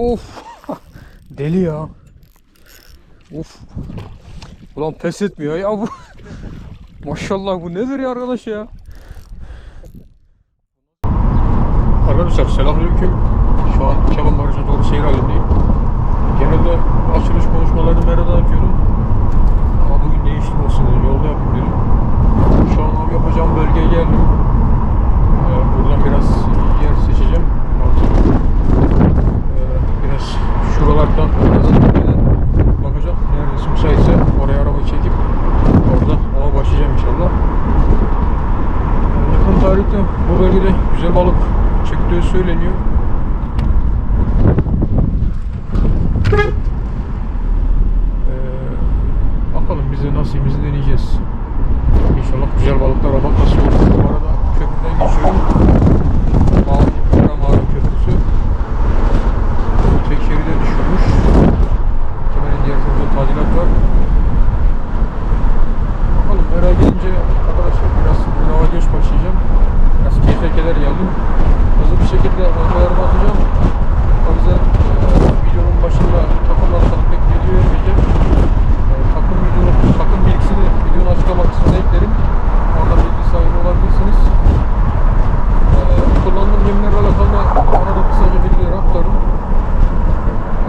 Of. Deli ya. Of. Ulan pes etmiyor ya bu. Maşallah bu nedir ya arkadaş ya? Arkadaşlar selamünaleyküm. Şu an Çalın Barajı'na doğru seyir halindeyim. Genelde açılış konuşmalarını merhaba yapıyorum. Ama bugün değiştim olsun dedim. Yolda yapayım dedim. Şu an av yapacağım bölgeye geldim. Ee, buradan biraz yer seçeceğim. Artık ee, biraz şuralardan biraz tepeden bakacağım. Neresi müsaitse oraya arabayı çekip orada ava başlayacağım inşallah. Ee, Yakın tarihte bu bölgede güzel balık çıktığı söyleniyor. Ee, bakalım biz de nasibimizi deneyeceğiz. İnşallah güzel balıklar almak nasip olur. Bu arada köprüden geçiyorum. Mağara, Kara Mağara Köprüsü. Tek şeride düşürmüş. Muhtemelen diğer tarafta tadilat var. Bakalım merak gelince arkadaşlar biraz brava göç başlayacağım. Biraz keyfe keder geldim. Hızlı bir şekilde ortalarımı atacağım. O yüzden e, videonun başında takımları salıp pek video vermeyeceğim. E, takım videonun, takım bilgisini videonun açıklama kısmına eklerim. Orada bilgi sahibi olabilirsiniz. E, kullandığım yemlerle alakalı da arada kısaca bilgileri aktarım.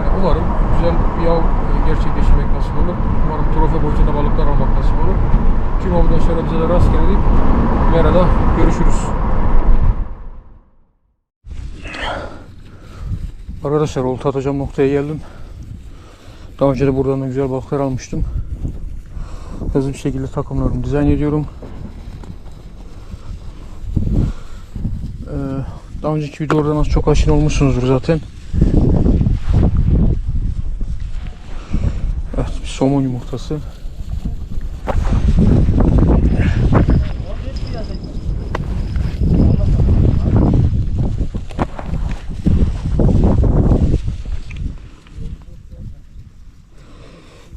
E, umarım güzel bir av e, gerçekleştirmek nasip olur. Umarım trofe boyutunda balıklar almak nasip olur. Tüm avdaşlara bize de rastgele deyip Mera'da görüşürüz. Arkadaşlar olta atacağım noktaya geldim. Daha önce de buradan da güzel balıklar almıştım. Hızlı bir şekilde takımlarımı dizayn ediyorum. Ee, daha önceki videolardan az çok aşina olmuşsunuzdur zaten. Evet bir somon yumurtası.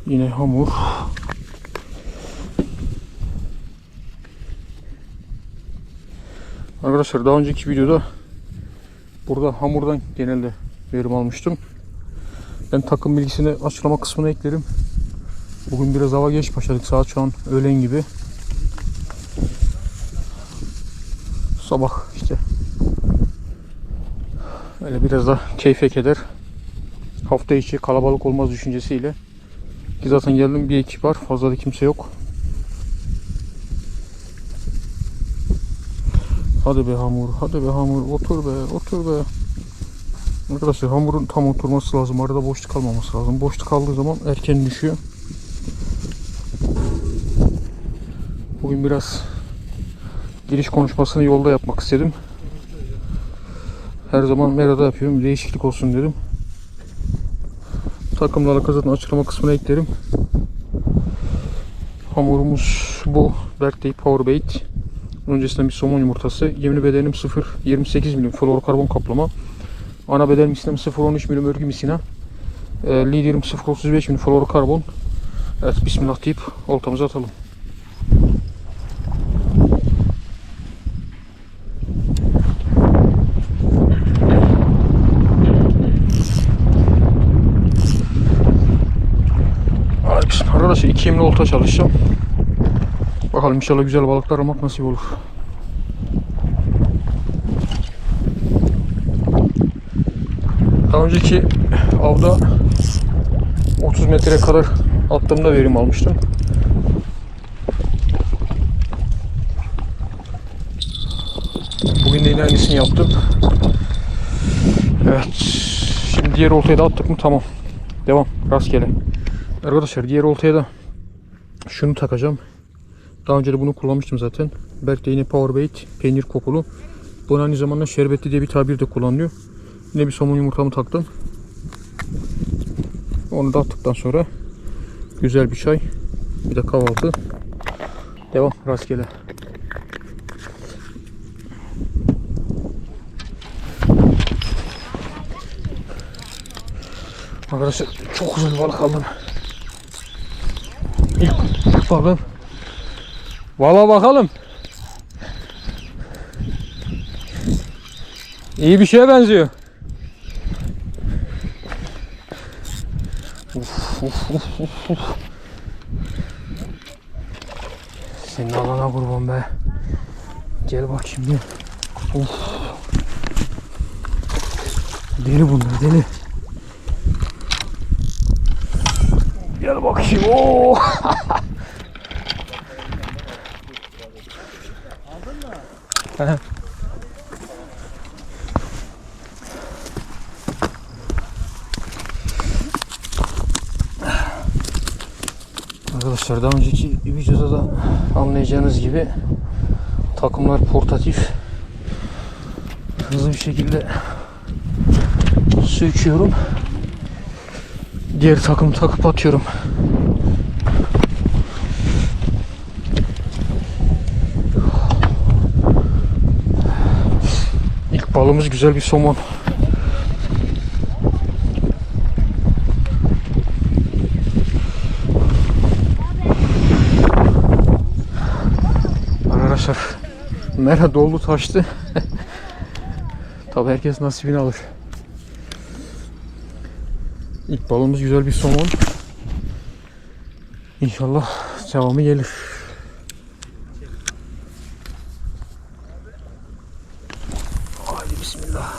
Yine hamur. Arkadaşlar daha önceki videoda burada hamurdan genelde verim almıştım. Ben takım bilgisini açıklama kısmına eklerim. Bugün biraz hava geç başladık. Saat şu an öğlen gibi. Sabah işte. Öyle biraz da keyfe keder. Hafta içi kalabalık olmaz düşüncesiyle. Ki zaten geldim bir ekip var. Fazla da kimse yok. Hadi be hamur, hadi be hamur, otur be, otur be. Arkadaşlar hamurun tam oturması lazım. Arada boşluk kalmaması lazım. Boşluk kaldığı zaman erken düşüyor. Bugün biraz giriş konuşmasını yolda yapmak istedim. Her zaman Mera'da yapıyorum. Değişiklik olsun dedim. Takımla alakalı açıklama kısmına eklerim. Hamurumuz bu. Berktey Power Bait. Öncesinde bir somon yumurtası. Yemli bedenim 0 28 milim fluorokarbon kaplama. Ana bedenim istem 0-13 milim örgü misina. E, liderim 0-35 milim fluorokarbon. Evet bismillah deyip oltamızı atalım. Hadi bismillah. Arkadaşlar iki yemli olta çalışacağım. Bakalım inşallah güzel balıklar almak nasip olur. Daha önceki avda 30 metreye kadar attığımda verim almıştım. Bugün de yine aynısını yaptım. Evet. Şimdi diğer oltayı da attık mı tamam. Devam. Rastgele. Arkadaşlar diğer oltaya da şunu takacağım. Daha önce de bunu kullanmıştım zaten. Berk de yine Powerbait peynir kokulu. Bu aynı zamanda şerbetli diye bir tabir de kullanılıyor. Yine bir somon yumurtamı taktım. Onu da attıktan sonra güzel bir çay. Bir de kahvaltı. Devam rastgele. Arkadaşlar çok bir balık aldım. Balığım. Valla bakalım. İyi bir şeye benziyor. uf uf uf uf. Senin alana kurban be. Gel bakayım gel. Of. Deli bunlar deli. Gel bakayım. Oo. Aldın Arkadaşlar daha önceki videoda da anlayacağınız gibi takımlar portatif hızlı bir şekilde söküyorum diğer takım takıp atıyorum İlk balımız güzel bir somon Arkadaşlar mera doldu taştı. Tabi herkes nasibini alır. İlk balımız güzel bir somon. İnşallah devamı gelir. Haydi bismillah.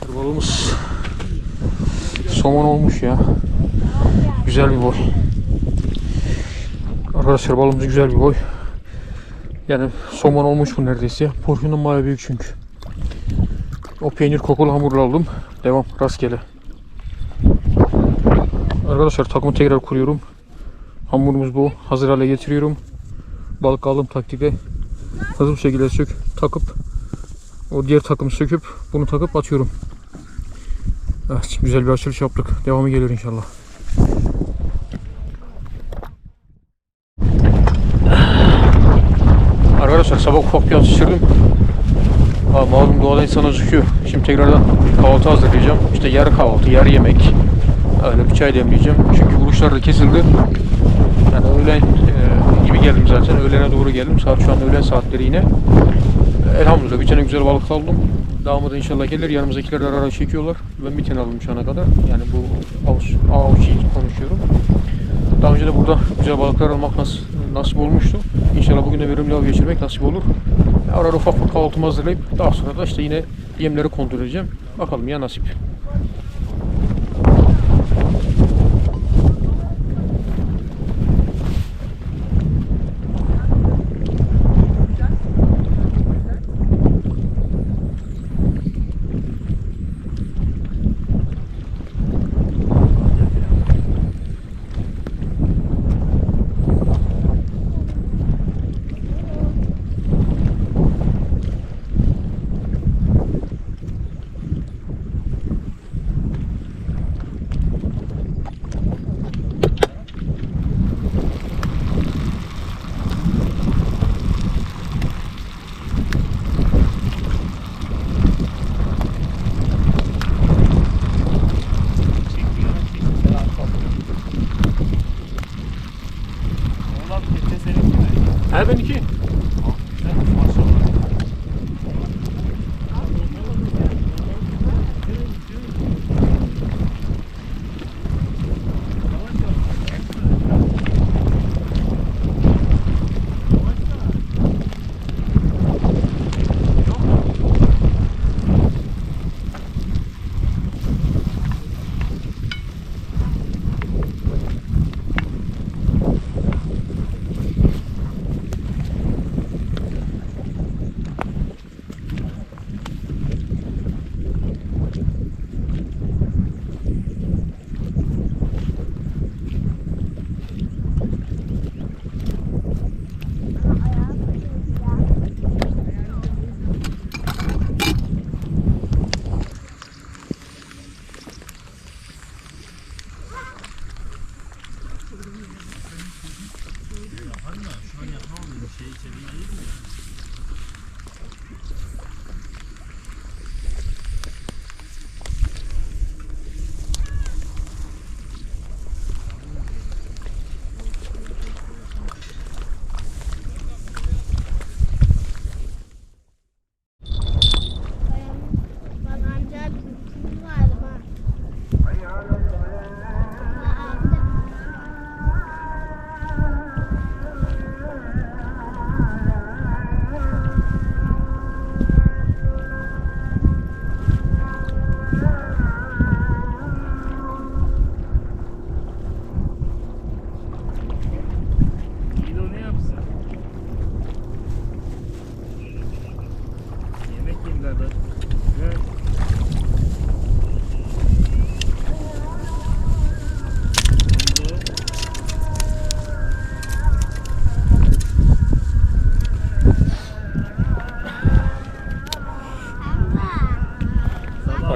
Arkadaşlar balımız somon olmuş ya. Güzel bir boy. Arkadaşlar balımız güzel bir boy. Yani somon olmuş bu neredeyse. Porsiyonun bayağı büyük çünkü. O peynir kokulu hamurla aldım. Devam rastgele. Arkadaşlar takımı tekrar kuruyorum. Hamurumuz bu. Hazır hale getiriyorum. Balık aldığım taktikte hızlı bir şekilde sök takıp o diğer takımı söküp bunu takıp atıyorum. Evet güzel bir açılış yaptık. Devamı gelir inşallah. Arkadaşlar sabah ufak bir atıştırdım. Ha, malum doğada insan acıkıyor. Şimdi tekrardan kahvaltı hazırlayacağım. İşte yarı kahvaltı, yarı yemek. Öyle bir çay demleyeceğim. Çünkü vuruşlar da kesildi. Yani öğlen e, gibi geldim zaten. Öğlene doğru geldim. Saat şu an öğlen saatleri yine. Elhamdülillah bir tane güzel balık aldım. Devamı da inşallah gelir. Yanımızdakiler ara ara çekiyorlar. Ben bir tane aldım şu ana kadar. Yani bu avuç, avuç konuşuyorum. Daha önce de burada güzel balıklar almak nas nasip olmuştu. İnşallah bugün de verimli av geçirmek nasip olur. Ara ufak ufak kahvaltımı hazırlayıp daha sonra da işte yine yemleri kontrol edeceğim. Bakalım ya nasip.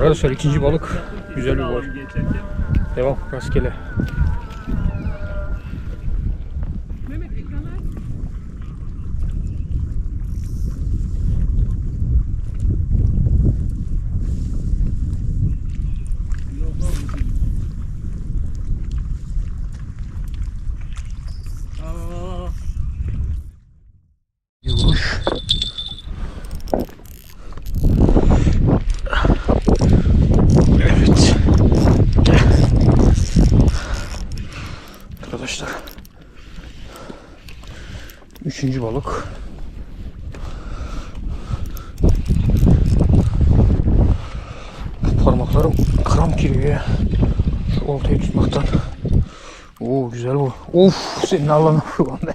Arkadaşlar ikinci balık güzel bir. Geçerken Devam rastgele. Aa, Bir vuruş. Evet. Arkadaşlar. Üçüncü balık. Parmaklarım kramp giriyor ya. Şu oltayı tutmaktan. Oo güzel bu. Of senin Allah'ın ulan be.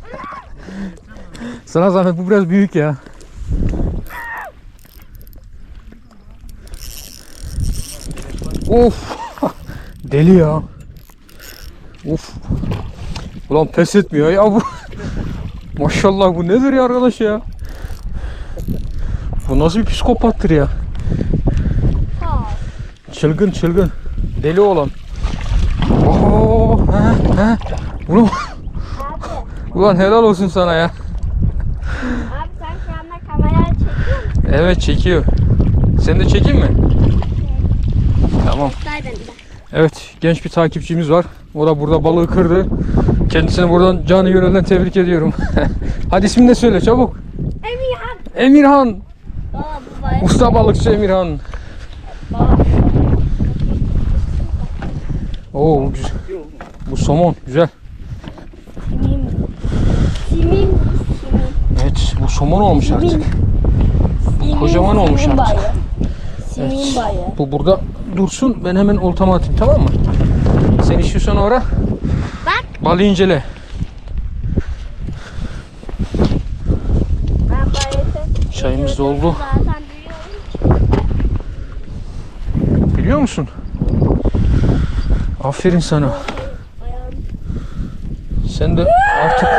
Sana zahmet bu biraz büyük ya. Of. Deli ya. Of. Ulan pes etmiyor ya bu. Maşallah bu nedir ya arkadaş ya? Bu nasıl bir psikopattır ya? Çılgın çılgın. Deli olan. Oo, he, he. Ulan, ulan helal olsun sana ya. Abi sen şu anda kamerayı çekiyor musun? Evet çekiyor. Sen de çekeyim mi? Tamam. Evet genç bir takipçimiz var. O da burada balığı kırdı. Kendisini buradan canı yüreğinden tebrik ediyorum. Hadi ismini de söyle çabuk. Emirhan. Emirhan. Baba bu. Usta balıkçı Emirhan. Baba. Oo bu güzel. Bu somon güzel. Simin. Simin. Evet bu somon olmuş artık. Simin. Kocaman olmuş Simin artık. bayağı. Simin bayağı. Bu burada dursun ben hemen oltama atayım tamam mı? Sen istiyorsan ora Bak. balığı incele. Bayağı. Çayımız doldu. Biliyor musun? Aferin sana. Sen de artık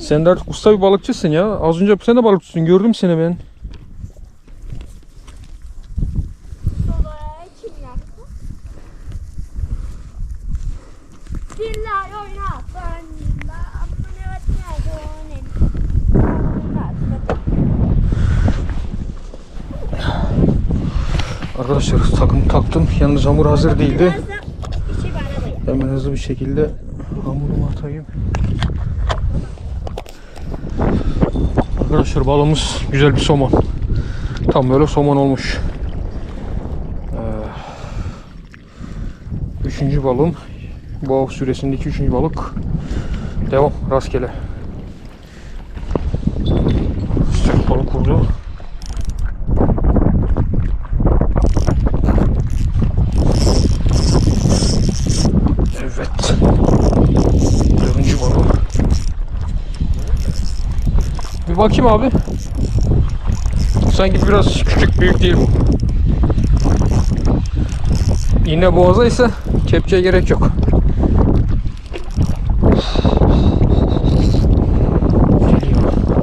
sen de artık usta bir balıkçısın ya. Az önce sen de balıkçısın. Gördüm seni ben. Arkadaşlar takım taktım. Yalnız hamur hazır değildi. Hemen hızlı bir şekilde hamurumu atayım. Arkadaşlar balımız güzel bir somon. Tam böyle somon olmuş. Ee, üçüncü balım. Bu süresindeki üçüncü balık. Devam rastgele. Sıcak balık vurdu. Evet. Dördüncü balon. Bir bakayım abi. Sanki biraz küçük büyük değil bu. İğne boğaza ise kepçeye gerek yok.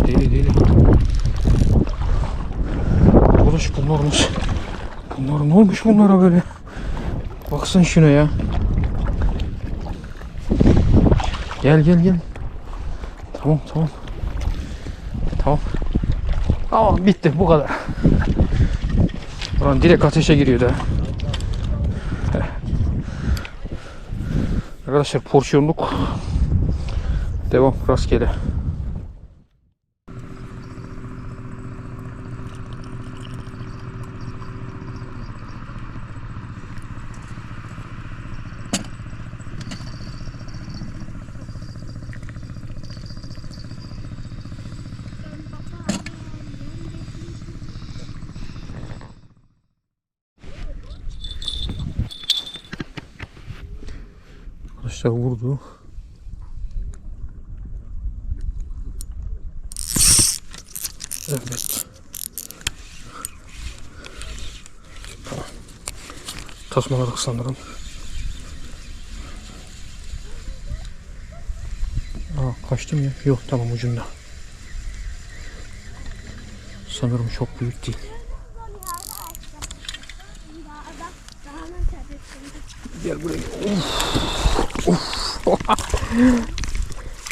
Deli. Deli. Arkadaş bunlar nasıl? Bunlar ne olmuş bunlara böyle? Baksana şuna ya. Gel gel gel. Tamam tamam. Tamam. Tamam bitti bu kadar. Ulan direkt ateşe giriyor da. Arkadaşlar porsiyonluk. Devam rastgele. Vurdu. Evet. Tamam. Tasmaladık sanırım. Aa, kaçtım ya. Yok tamam ucunda. Sanırım çok büyük değil. Gel buraya. Of. Of.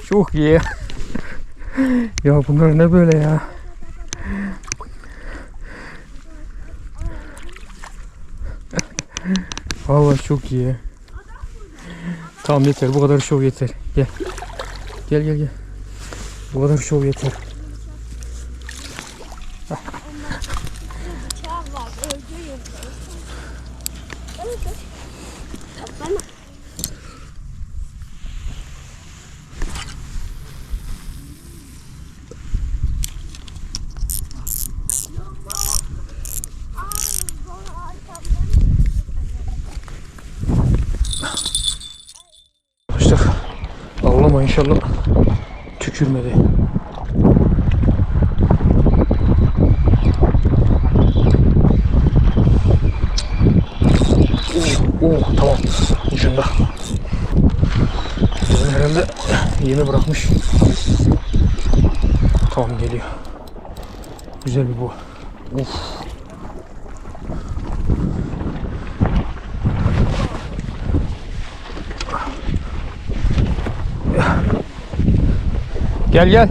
Çok iyi. ya bunlar ne böyle ya? Vallahi çok iyi. Tamam yeter bu kadar şov yeter. Gel. Gel gel gel. Bu kadar şov yeter. Bana Arkadaşlar avlama inşallah tükürmedi. Oh, oh tamam ucunda. Bizim herhalde yemi bırakmış. Tamam geliyor. Güzel bir bu. Of. Gel gel.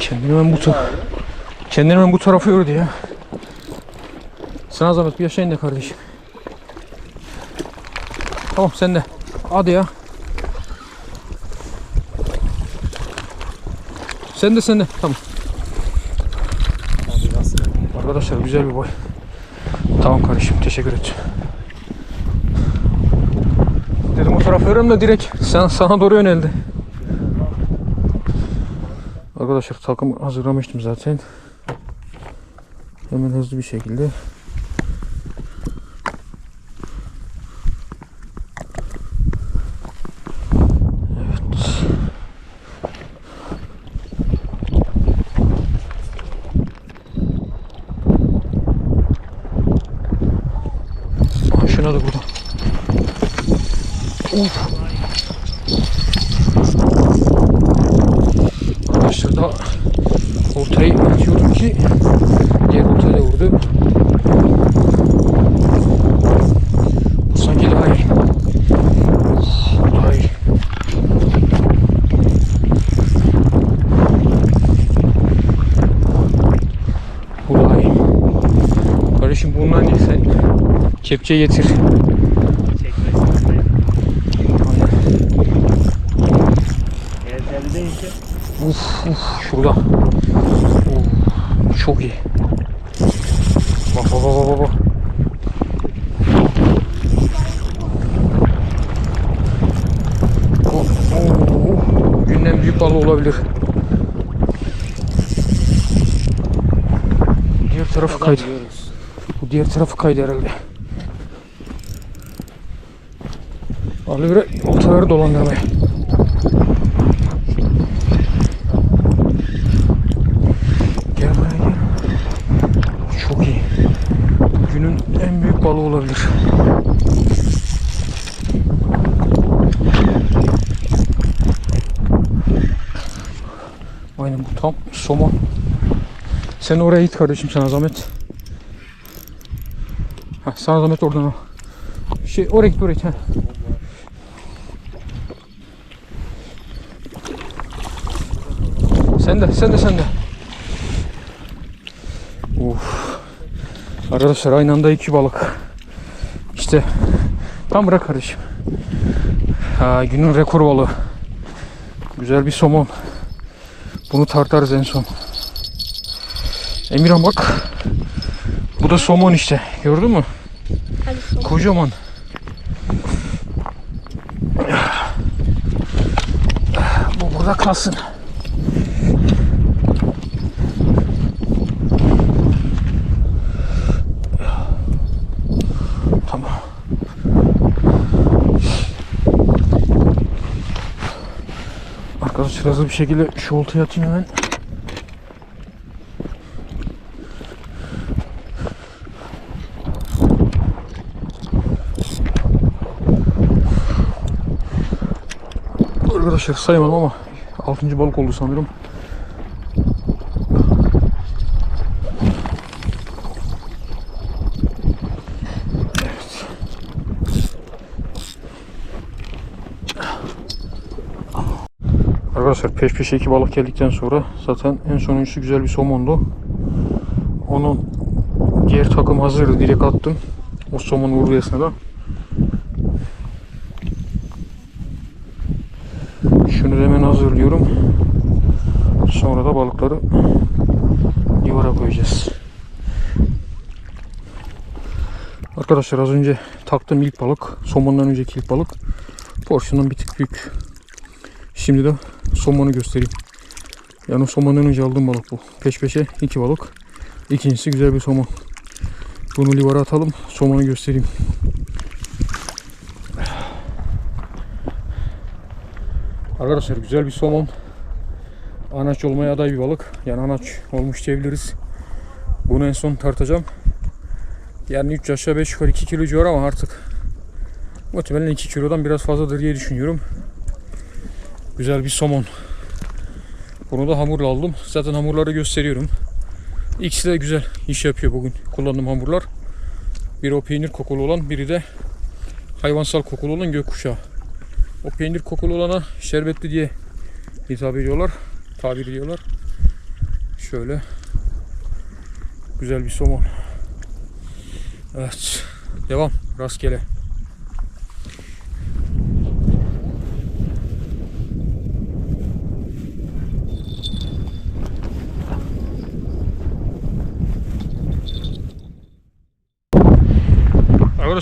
Kendini hemen bu ta- Kendini hemen bu tarafa yürüdü ya. Sana zahmet bir yaşayın da kardeşim. Tamam sen de. Hadi ya. Sen de sen de. Tamam. Arkadaşlar güzel bir boy. Tamam kardeşim teşekkür ederim. Dedim o tarafa yürüyorum da direkt sen, sana doğru yöneldi. Arkadaşlar takım hazırlamıştım zaten. Hemen hızlı bir şekilde. Evet. Aa, Şuna da burada. Of. Arkadaşlar daha ortayı atıyordum ki diğer ortaya da vurdu. Bu sanki daha iyi. Of, daha iyi. Bu daha iyi. Kardeşim bundan değil sen kepçe getir. Uf uf şurada. Uf, çok iyi. Bak bak bak bak bak. Oh, oh, Günden büyük balık olabilir. Diğer tarafı kaydı. Bu diğer tarafı kaydı herhalde. Oltaları dolandırmaya. Gel buraya gel. Çok iyi. Günün en büyük balığı olabilir. Aynen bu tam somon. Sen oraya git kardeşim sana zahmet. Ha, sana zahmet oradan al. Şey oraya git oraya. Ha. Sen de sen de sen de. Uf. Arkadaşlar aynı anda iki balık. İşte tam bırak kardeşim. Ha, günün rekor balığı. Güzel bir somon. Bunu tartarız en son. Emirhan bak. Bu da somon işte. Gördün mü? Kocaman. Bu burada kalsın. Arkadaşlar hızlı bir şekilde şu oltayı atayım hemen. Arkadaşlar saymadım ama 6. balık oldu sanırım. Arkadaşlar peş peşe iki balık geldikten sonra zaten en sonuncusu güzel bir somondu. Onun diğer takım hazırdı direkt attım. O somon vurdu esnada. Şunu hemen hazırlıyorum. Sonra da balıkları yuvara koyacağız. Arkadaşlar az önce taktığım ilk balık, somondan önceki ilk balık porsiyondan bir tık büyük. Şimdi de somonu göstereyim. Yani somondan önce aldığım balık bu. Peş peşe iki balık. İkincisi güzel bir somon. Bunu livara atalım. Somonu göstereyim. Arkadaşlar güzel bir somon. Anaç olmaya aday bir balık. Yani anaç olmuş diyebiliriz. Bunu en son tartacağım. Yani 3 aşağı 5 yukarı 2 kilo civarı ama artık muhtemelen 2 kilodan biraz fazladır diye düşünüyorum. Güzel bir somon. Bunu da hamurla aldım. Zaten hamurları gösteriyorum. İkisi de güzel iş yapıyor bugün kullandığım hamurlar. Biri o peynir kokulu olan, biri de hayvansal kokulu olan gökkuşağı. O peynir kokulu olana şerbetli diye hitap ediyorlar, tabir ediyorlar. Şöyle güzel bir somon. Evet, devam rastgele.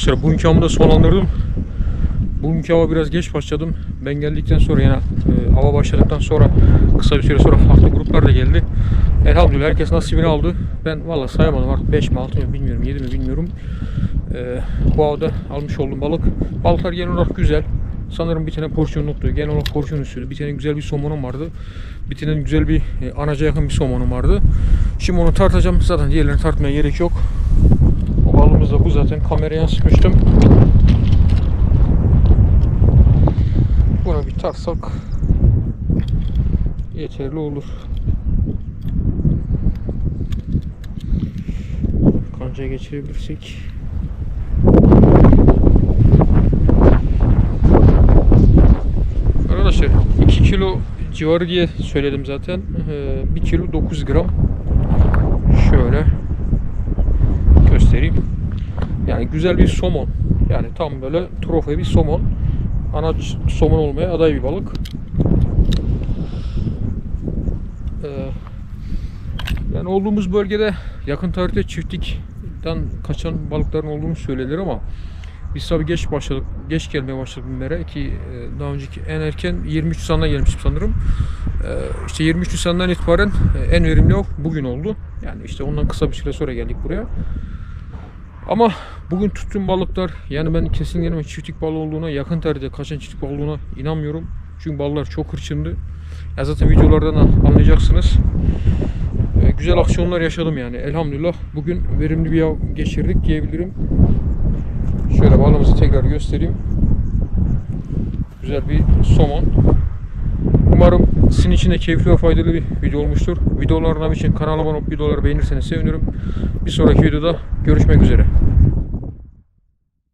Arkadaşlar bugünkü avımı da sonlandırdım. Bugünkü hava biraz geç başladım. Ben geldikten sonra yani e, hava başladıktan sonra kısa bir süre sonra farklı gruplar da geldi. Elhamdülillah herkes nasibini aldı. Ben valla sayamadım artık 5 mi 6 mı bilmiyorum 7 mi bilmiyorum. E, bu avda almış olduğum balık. Balıklar genel olarak güzel. Sanırım bir tane porsiyonluktu. Genel olarak porsiyon üstüydü. Bir tane güzel bir somonum vardı. Bir tane güzel bir e, anaca yakın bir somonum vardı. Şimdi onu tartacağım. Zaten diğerlerini tartmaya gerek yok. Balığımız da bu zaten. Kameraya yansıtmıştım. Buna bir tarsak yeterli olur. Kanca geçirebilirsek. Arkadaşlar 2 kilo civarı diye söyledim zaten. 1 kilo 9 gram. Şöyle göstereyim. Yani güzel bir somon. Yani tam böyle trofe bir somon. Anaç somon olmaya aday bir balık. Ee, yani olduğumuz bölgede yakın tarihte çiftlikten kaçan balıkların olduğunu söylenir ama biz tabi geç başladık, geç gelmeye başladık bunlara ki e, daha önceki en erken 23 Nisan'da gelmiştim sanırım. Ee, işte 23 Nisan'dan itibaren e, en verimli av bugün oldu. Yani işte ondan kısa bir süre sonra geldik buraya. Ama bugün tuttuğum balıklar yani ben kesinlikle çiftlik balığı olduğuna yakın tarihte kaçan çiftlik balığı olduğuna inanmıyorum. Çünkü balıklar çok hırçındı. Ya zaten videolardan da anlayacaksınız. Ee, güzel aksiyonlar yaşadım yani elhamdülillah. Bugün verimli bir av geçirdik diyebilirim. Şöyle balığımızı tekrar göstereyim. Güzel bir somon. Umarım sizin için de keyifli ve faydalı bir video olmuştur. Videolarım için kanalıma abone olup videoları beğenirseniz sevinirim. Bir sonraki videoda görüşmek üzere.